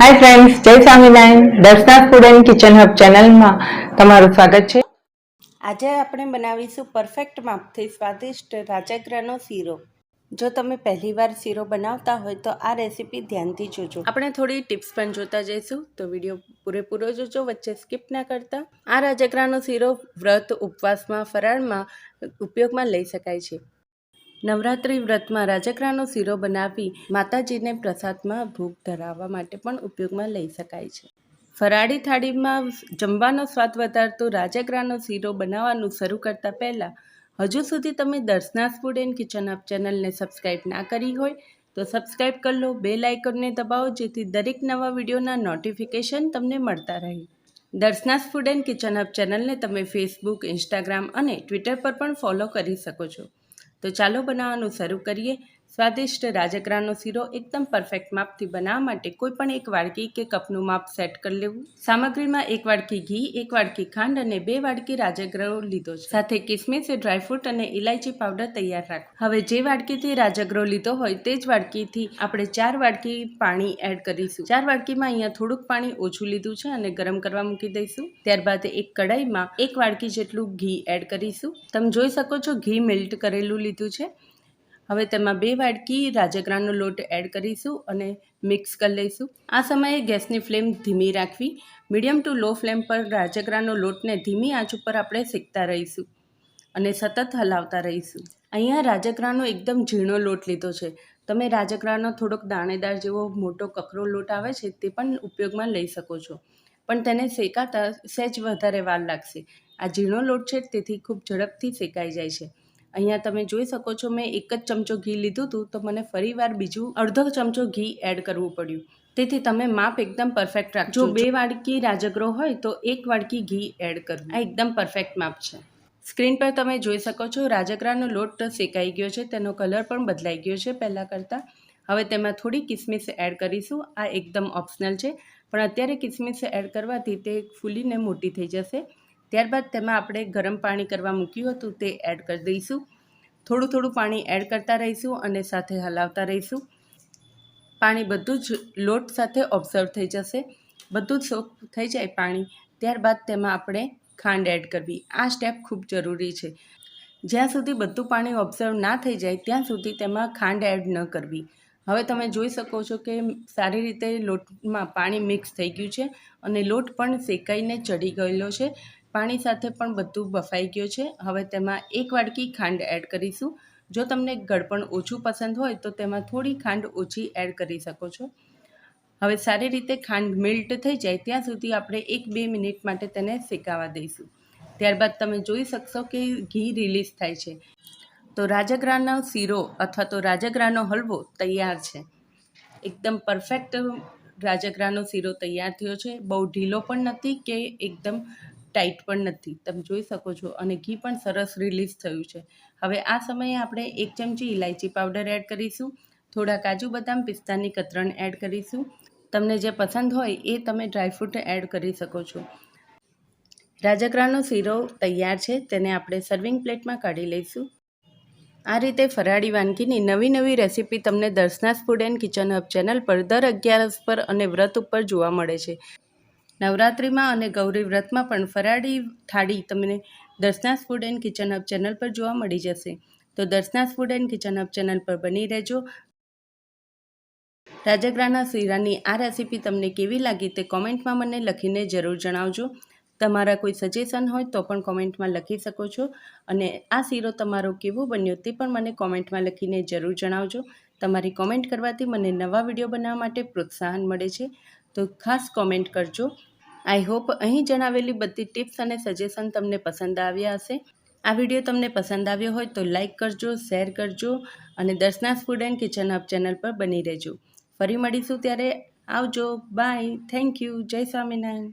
હાય friends જય Swaminarayan. Darshana food and kitchen hub ચેનલમાં તમારું સ્વાગત છે. આજે આપણે બનાવીશું પરફેક્ટ માપથી સ્વાદિષ્ટ રાજગરાનો શીરો. જો તમે પહેલીવાર શીરો બનાવતા હોય તો આ રેસીપી ધ્યાનથી જોજો. આપણે થોડી ટિપ્સ પણ જોતા જઈશું. તો વીડિયો પૂરેપૂરો જોજો વચ્ચે સ્કીપ ના કરતા. આ રાજગરાનો શીરો વ્રત ઉપવાસમાં ફરાળમાં ઉપયોગમાં લઈ શકાય છે. નવરાત્રિ વ્રતમાં રાજકરાનો શીરો બનાવી માતાજીને પ્રસાદમાં ભૂખ ધરાવવા માટે પણ ઉપયોગમાં લઈ શકાય છે. ફરાળી થાળીમાં જમવાનો સ્વાદ વધારતો રાજકરાનો શીરો બનાવવાનું શરૂ કરતાં પહેલાં હજુ સુધી તમે Darshana's food and kitchen hub ચેનલને સબસ્ક્રાઈબ ના કરી હોય તો સબસ્ક્રાઈબ કરી લો બે લાઇકનને દબાવો જેથી દરેક નવા વિડીયોના નોટિફિકેશન તમને મળતા રહે. Darshana's food and kitchen hub ચેનલને તમે ફેસબુક ઇન્સ્ટાગ્રામ અને ટ્વિટર પર પણ ફોલો કરી શકો છો. તો ચાલો બનાવવાનું શરૂ કરીએ. સ્વાદિષ્ટ રાજગરાનો શીરો એકદમ પરફેક્ટ માપથી બનાવવા માટે કોઈ પણ એક વાડકી કે કપનું માપ સેટ કરી લેવું. સામગ્રીમાં એક વાડકી ઘી, એક વાડકી ખાંડ અને બે વાડકી રાજગરો લીધો છે. સાથે કિસમિસ ડ્રાયફ્રૂટ અને ઇલાયચી પાવડર તૈયાર રાખો. હવે જે વાડકીથી રાજગરો લીધો હોય તે જ વાડકીથી આપણે ચાર વાડકી પાણી એડ કરીશું. ચાર વાડકીમાં અહીંયા થોડુંક પાણી ઓછું લીધું છે અને ગરમ કરવા મૂકી દઈશું. ત્યારબાદ એક કડાઈમાં એક વાડકી જેટલું ઘી એડ કરીશું. તમે જોઈ શકો છો ઘી મેલ્ટ કરેલું લીધું છે. હવે તેમાં બે વાડકી રાજગરાનો લોટ એડ કરીશું અને મિક્સ કરી લઈશું. આ સમયે ગેસની ફ્લેમ ધીમી રાખવી. મીડિયમ ટુ લો ફ્લેમ પર રાજગરાનો લોટને ધીમી આંચ ઉપર આપણે શેકતા રહીશું અને સતત હલાવતા રહીશું. અહીંયા રાજગરાનો એકદમ ઝીણો લોટ લીધો છે. તમે રાજગરાનો થોડોક દાણેદાર જેવો મોટો કકરો લોટ આવે છે તે પણ ઉપયોગમાં લઈ શકો છો. પણ તેને શેકાતા સહેજ વધારે વાર લાગશે. આ ઝીણો લોટ છે તેથી ખૂબ ઝડપથી શેકાઈ જાય છે. અહીંયા તમે જોઈ શકો છો, મેં એક જ ચમચો ઘી લીધું હતું, તો મને ફરીવાર બીજું અડધો ચમચો ઘી એડ કરવું પડ્યું. તેથી તમે માપ એકદમ પરફેક્ટ રાખજો. જો બે વાડકી રાજગરો હોય, તો એક વાડકી ઘી એડ કરવું. આ એકદમ પરફેક્ટ માપ છે. સ્ક્રીન પર તમે જોઈ શકો છો, રાજગરાનો લોટ શેકાઈ ગયો છે, તેનો કલર પણ બદલાઈ ગયો છે પહેલાં કરતાં. હવે તેમાં થોડી કિસમિસ એડ કરીશું. આ એકદમ ઓપ્શનલ છે. પણ અત્યારે કિસમિસ એડ કરવાથી તે ફૂલીને મોટી થઈ જશે. ત્યારબાદ તેમાં આપણે ગરમ પાણી કરવા મૂક્યું હતું તે એડ કરી દઈશું. થોડું થોડું પાણી એડ કરતા રહીશું અને સાથે હલાવતા રહીશું. પાણી બધું જ લોટ સાથે ઓબ્ઝર્વ થઈ જશે. બધું જ સોક થઈ જાય પાણી. ત્યારબાદ તેમાં આપણે ખાંડ એડ કરવી. આ સ્ટેપ ખૂબ જરૂરી છે. જ્યાં સુધી બધું પાણી ઓબ્ઝર્વ ના થઈ જાય, ત્યાં સુધી તેમાં ખાંડ એડ ન કરવી. હવે તમે જોઈ શકો છો કે સારી રીતે લોટમાં પાણી મિક્સ થઈ ગયું છે અને લોટ પણ શેકાઈને ચડી ગયેલો છે. પાણી સાથે પણ બધું બફાઈ ગયું છે. હવે તેમાં એક વાડકી ખાંડ એડ કરીશું. જો તમને ગળપણ ઓછું પસંદ હોય તો તેમાં થોડી ખાંડ ઓછી એડ કરી શકો છો. હવે સારી રીતે ખાંડ મિલ્ટ થઈ જાય ત્યાં સુધી આપણે એક બે મિનિટ માટે તેને શેકાવા દઈશું. ત્યારબાદ તમે જોઈ શકશો કે ઘી રિલીઝ થાય છે. તો રાજગરાનો શીરો અથવા તો રાજગરાનો હલવો તૈયાર છે. એકદમ પરફેક્ટ રાજગરાનો શીરો તૈયાર થયો છે. બહુ ઢીલો પણ નથી કે એકદમ ટાઈટ પણ નથી. તમે જોઈ શકો છો અને ઘી પણ સરસ રિલીઝ થયું છે. હવે આ સમયે આપણે એક ચમચી ઇલાયચી પાવડર એડ કરીશું, થોડા કાજુ બદામ, પિસ્તાની કતરણ એડ કરીશું. તમને જે પસંદ હોય એ તમે ડ્રાયફ્રૂટ એડ કરી શકો છો. રાજગરાનો શીરો તૈયાર છે, તેને આપણે સર્વિંગ પ્લેટમાં કાઢી લઈશું. આ રીતે ફરાળી વાનગીની નવી નવી રેસીપી તમને Darshana's food and kitchen hub channel પર દર અગિયારસ પર અને વ્રત ઉપર જોવા મળે છે. નવરાત્રિમાં અને ગૌરી વ્રતમાં પણ ફરાળી થાળી તમને Darshana's food and kitchen hub channel પર જોવા મળી જશે. તો Darshana's food and kitchen hub channel પર બની રહેજો. રાજગરાના શીરાની આ રેસીપી તમને કેવી લાગી તે કોમેન્ટમાં મને લખીને જરૂર જણાવજો. તમારા કોઈ સજેશન હોય તો પણ કોમેન્ટમાં લખી શકો છો. અને આ શીરો તમારો કેવો બન્યો તે પણ મને કોમેન્ટમાં લખીને જરૂર જણાવજો. તમારી કોમેન્ટ કરવાથી મને નવા વીડિયો બનાવવા માટે પ્રોત્સાહન મળે છે. તો ખાસ કોમેન્ટ કરજો. આઈ હોપ અહીં જણાવેલી બધી ટિપ્સ અને સજેશન તમને પસંદ આવ્યા હશે. આ વીડિયો તમને પસંદ આવ્યો હોય તો લાઇક કરજો, શેર કરજો અને Darshana food and kitchen hub channel પર બની રહેજો. ફરી મળીશું ત્યારે. આવજો. બાય. Thank you. જય સ્વામિનારાયણ.